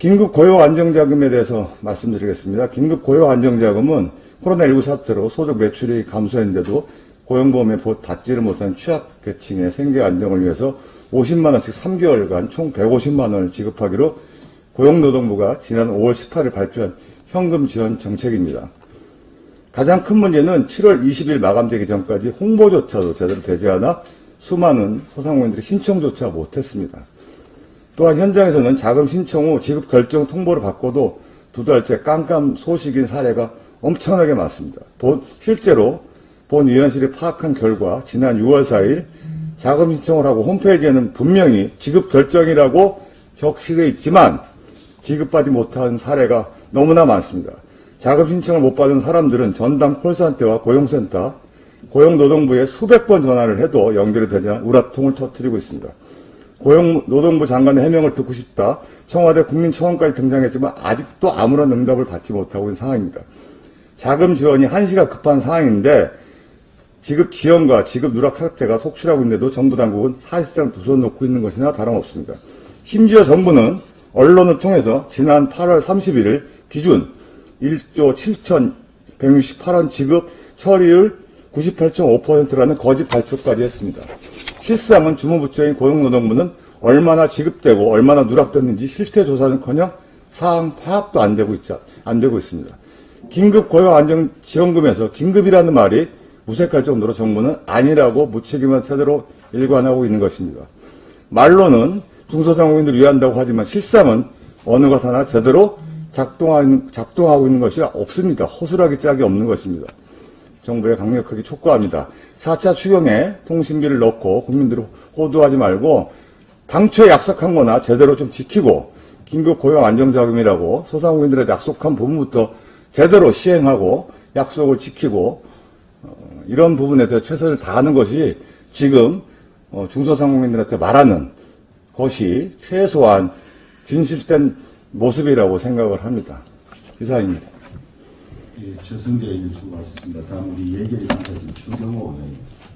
긴급 고용 안정자금에 대해서 말씀드리겠습니다. 긴급 고용 안정자금은 코로나19 사태로 소득 매출이 감소했는데도 고용보험에 보- 받지를 못한 취약 계층의 생계 안정을 위해서 50만 원씩 3개월간 총 150만 원을 지급하기로 고용노동부가 지난 5월 18일 발표한 현금 지원 정책입니다. 가장 큰 문제는 7월 20일 마감되기 전까지 홍보조차도 제대로 되지 않아 수많은 소상공인들이 신청조차 못했습니다. 또한 현장에서는 자금 신청 후 지급 결정 통보를 받고도 두 달째 깜깜 소식인 사례가 엄청나게 많습니다. 본- 실제로 본 위원실이 파악한 결과 지난 6월 4일 자금 신청을 하고 홈페이지에는 분명히 지급 결정이라고 적시되어 있지만 지급받지 못한 사례가 너무나 많습니다. 자금 신청을 못 받은 사람들은 전담 콜센터와 고용센터, 고용노동부에 수백 번 전화를 해도 연결이 않아 우라통을 터뜨리고 있습니다. 고용 노동부 장관의 해명을 듣고 싶다. 청와대 국민청원까지 등장했지만 아직도 아무런 응답을 받지 못하고 있는 상황입니다. 자금 지원이 한시가 급한 상황인데 지급 지연과 지급 누락 사태가 속출하고 있는데도 정부 당국은 사실상 두 손 놓고 있는 것이나 다름없습니다. 심지어 정부는 언론을 통해서 지난 8월 31일 기준 1조 7,168원 지급 처리율 98.5%라는 거짓 발표까지 했습니다. 실상은 주무부처인 고용노동부는 얼마나 지급되고 얼마나 누락됐는지 실태 조사는커녕 사항 파악도 안 되고 있자 안 되고 있습니다. 긴급 고용 안정 지원금에서 긴급이라는 말이 무색할 정도로 정부는 아니라고 무책임한 태도로 일관하고 있는 것입니다. 말로는 중소상공인들을 위한다고 하지만 실상은 어느 것 하나 제대로 작동하는, 작동하고 있는 것이 없습니다. 허술하기 짝이 없는 것입니다. 정부에 강력하게 촉구합니다. 4차 추경에 통신비를 넣고 국민들을 호도하지 말고 당초에 약속한 거나 제대로 좀 지키고 긴급 고용 안정자금이라고 소상공인들의 약속한 부분부터 제대로 시행하고 약속을 지키고 어, 이런 부분에 대해 최선을 다하는 것이 지금 어, 중소상공인들한테 말하는 것이 최소한 진실된 모습이라고 생각을 합니다. 이상입니다. 예, 최승재 의원 수고하셨습니다. 다음 우리 예결위 당사진 추경호 의원입니다.